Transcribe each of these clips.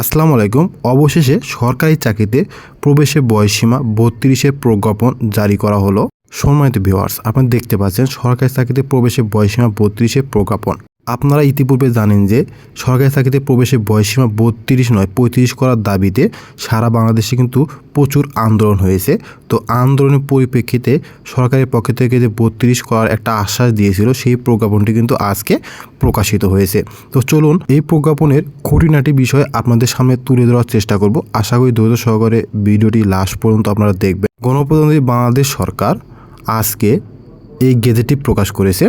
আসসালামু আলাইকুম। অবশেষে সরকারি চাকরিতে প্রবেশের বয়সীমা বত্রিশের প্রজ্ঞাপন জারি করা হলো। সম্মানিত ভিউয়ার্স আপনি দেখতে পাচ্ছেন সরকারি চাকরিতে প্রবেশের বয়সীমা বত্রিশের প্রজ্ঞাপন। আপনারা ইতিপূর্বে জানেন যে সরকারি চাকরিতে প্রবেশের বয়সীমা বত্রিশ নয়, পঁয়ত্রিশ করার দাবিতে সারা বাংলাদেশে কিন্তু প্রচুর আন্দোলন হয়েছে। তো আন্দোলনের পরিপ্রেক্ষিতে সরকারের পক্ষ থেকে যে বত্রিশ করার একটা আশ্বাস দিয়েছিল, সেই প্রজ্ঞাপনটি কিন্তু আজকে প্রকাশিত হয়েছে। তো চলুন এই প্রজ্ঞাপনের খুঁটিনাটি বিষয় আপনাদের সামনে তুলে ধরার চেষ্টা করব। আশা করি ধৈর্য সহকারে ভিডিওটি লাস্ট পর্যন্ত আপনারা দেখবেন। গণপ্রজাতন্ত্রী বাংলাদেশ সরকার আজকে এই গেজেটটি প্রকাশ করেছে।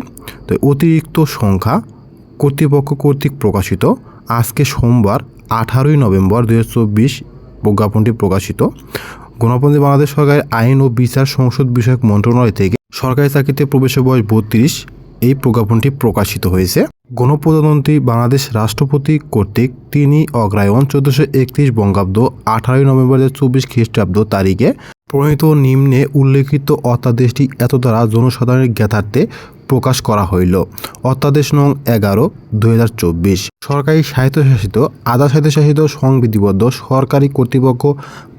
তো অতিরিক্ত সংখ্যা কর্তৃপক্ষ কর্তৃক প্রকাশিত। আজকে সোমবার, আঠারোই নভেম্বর দু প্রজ্ঞাপনটি প্রকাশিত। গণপন্থী বাংলাদেশ সরকারের আইন ও বিচার সংসদ বিষয়ক মন্ত্রণালয় থেকে সরকারি চাকরিতে প্রবেশের বয়স বত্রিশ, এই প্রজ্ঞাপনটি প্রকাশিত হয়েছে। গণপ্রজাতন্ত্রী বাংলাদেশ রাষ্ট্রপতি কর্তৃক তিনি অগ্রায়ণ চোদ্দশো একত্রিশ বঙ্গাব্দ আঠারোই নভেম্বর দু চব্বিশ খ্রিস্টাব্দ তারিখে প্রণীত নিম্নে উল্লেখিত অত্যাদেশটি এত দ্বারা জনসাধারণের জ্ঞাতার্থে প্রকাশ করা হইল। অত্যাদেশ নং এগারো, দুই সরকারি স্বায়ত্তশাসিত, আধা স্বায়ত্তশাসিত সংবিধিবদ্ধ সরকারি কর্তৃপক্ষ,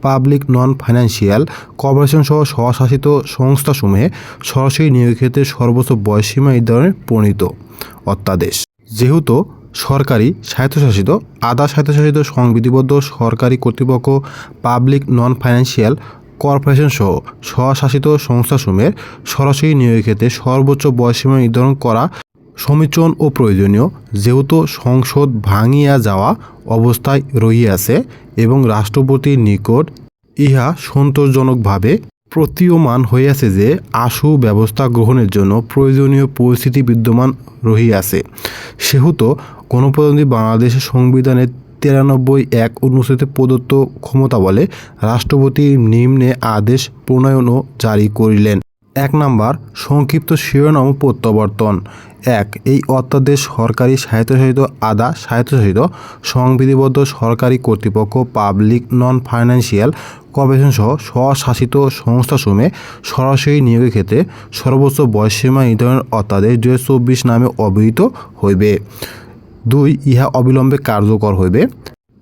পাবলিক নন ফাইন্যান্সিয়াল কর্পোরেশন সহ স্বশাসিত সংস্থাসমূহে সরাসরি নিয়োগের ক্ষেত্রে সর্বোচ্চ বয়সীমা নির্ধারণে প্রণীত। অত্যাদেশ যেহেতু সরকারি স্বায়ত্তশাসিত, আধা স্বায়ত্তশাসিত সংবিধিবদ্ধ সরকারি কর্তৃপক্ষ, পাবলিক নন ফাইন্যান্সিয়াল কর্পোরেশন সহ স্বশাসিত সংস্থাসমূহের সরাসরি নিয়োগের ক্ষেত্রে সর্বোচ্চ বয়সীমা নির্ধারণ করা সমীচীন ও প্রয়োজনীয়। যেহেতু সংসদ ভাঙিয়া যাওয়া অবস্থায় রহিয়াছে এবং রাষ্ট্রপতির নিকট ইহা সন্তোষজনকভাবে প্রতীয়মান হইয়াছে যে আশু ব্যবস্থা গ্রহণের জন্য প্রয়োজনীয় পরিস্থিতি বিদ্যমান রহিয়াছে। সেহেতু গণপ্রজাতন্ত্রী বাংলাদেশের সংবিধানের তিরানব্বই এক অনুচ্ছেদে প্রদত্ত ক্ষমতা বলে রাষ্ট্রপতি নিম্নে আদেশ প্রণয়ন ও জারি করিলেন। এক নাম্বার, সংক্ষিপ্ত শিরোনাম প্রত্যাবর্তন। এক, এই অত্যাদেশ সরকারি স্বায়ত্তশাসিত আদা স্বায়ত্তশাসিত সংবিধিবদ্ধ সরকারি কর্তৃপক্ষ, পাবলিক নন ফাইন্যান্সিয়াল কর্পোরেশন সহ স্বশাসিত সংস্থাসমূহে সরাসরি নিয়োগের ক্ষেত্রে সর্বোচ্চ বয়সীমা নির্ধারণের অত্যাদেশ চব্বিশ নামে অভিহিত হইবে। দুই, ইহা অবিলম্বে কার্যকর হইবে।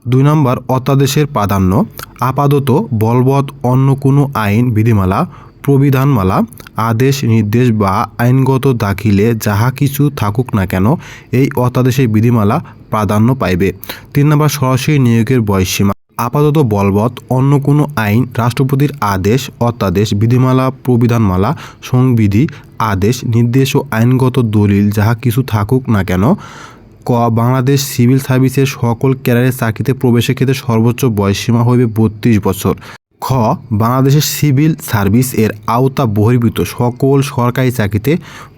দুই নম্বর, অত্যাদেশের প্রাধান্য, আপাতত বলবৎ অন্য কোনো আইন, বিধিমালা, প্রবিধানমালা, আদেশ, নির্দেশ বা আইনগত দাখিলে যাহা কিছু থাকুক না কেন, এই অত্যাদেশের বিধিমালা প্রাধান্য পাইবে। তিন নম্বর, সরাসরি নিয়োগের বয়সীমা আপাতত বলবৎ অন্য কোনো আইন, রাষ্ট্রপতির আদেশ, অত্যাদেশ, বিধিমালা, প্রবিধানমালা, সংবিধি, আদেশ, নির্দেশ ও আইনগত দলিল যাহা কিছু থাকুক না কেন ক, বাংলাদেশ সিভিল সার্ভিসের সকল ক্যারিয়ারের চাকরিতে প্রবেশের ক্ষেত্রে সর্বোচ্চ বয়সসীমা হইবে বত্রিশ বছর। খ, বাংলাদেশের সিভিল সার্ভিস এর আওতা বহির্ভূত সকল সরকারি চাকরিতে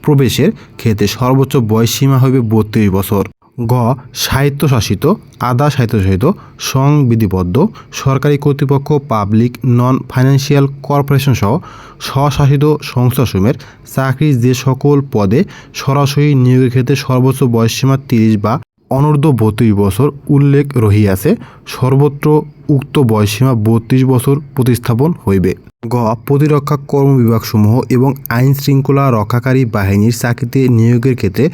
প্রবেশের ক্ষেত্রে সর্বোচ্চ বয়সসীমা হইবে বত্রিশ বছর। গ, স্বায়ত্তশাসিত, আধা স্বায়ত্তশাসিত, সংবিধিবদ্ধ, সরকারি কর্তৃপক্ষ, পাবলিক নন ফাইন্যান্সিয়াল কর্পোরেশন সহ স্বশাসিত সংস্থাসমূহের চাকরির যে সকল পদে সরাসরি নিয়োগের ক্ষেত্রে সর্বোচ্চ বয়সসীমা তিরিশ বা অনূর্ধ্ব বত্রিশ বছর উল্লেখ রহিয়াছে, সর্বত্র উক্ত বয়সীমা বত্রিশ বছর প্রতিস্থাপন হইবে। গ, প্রতিরক্ষা কর্মবিভাগসমূহ এবং আইন শৃঙ্খলা রক্ষাকারী বাহিনীর চাকরিতে নিয়োগের ক্ষেত্রে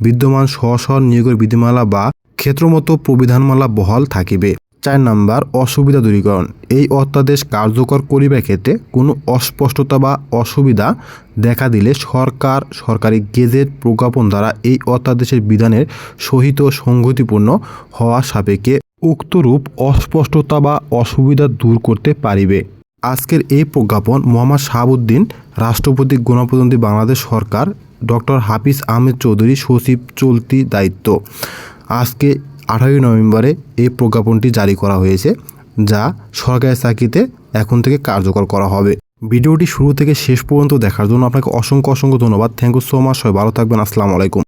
বিদ্যমান স্ব স্ব নিয়োগের বিধিমালা বা ক্ষেত্রমতো প্রবিধানমালা বহাল থাকিবে। চার নাম্বার অসুবিধা দূরীকরণ। এই অত্যাদেশ কার্যকর করিবার ক্ষেত্রে কোনো অস্পষ্টতা বা অসুবিধা দেখা দিলে সরকার, সরকারি গেজেট প্রজ্ঞাপন দ্বারা এই অত্যাদেশের বিধানের সহিত সংগতিপূর্ণ হওয়া সাপেক্ষে উক্তরূপ অস্পষ্টতা বা অসুবিধা দূর করতে পারিবে। আজকের এই প্রজ্ঞাপন মোহাম্মদ শাহাবুদ্দিন, রাষ্ট্রপতি গণপ্রজাতন্ত্রী বাংলাদেশ সরকার, ডক্টর হাফিজ আহমেদ চৌধুরী সচিব চলতি দায়িত্ব। আজকে আঠারোই নভেম্বরে এই প্রজ্ঞাপনটি জারি করা হয়েছে, যা সরকারি চাকরিতে এখন থেকে কার্যকর করা হবে। ভিডিওটি শুরু থেকে শেষ পর্যন্ত দেখার জন্য আপনাকে অসংখ্য অসংখ্য ধন্যবাদ। থ্যাংক ইউ সো মাচ সবাই ভালো থাকবেন। আসসালামু আলাইকুম।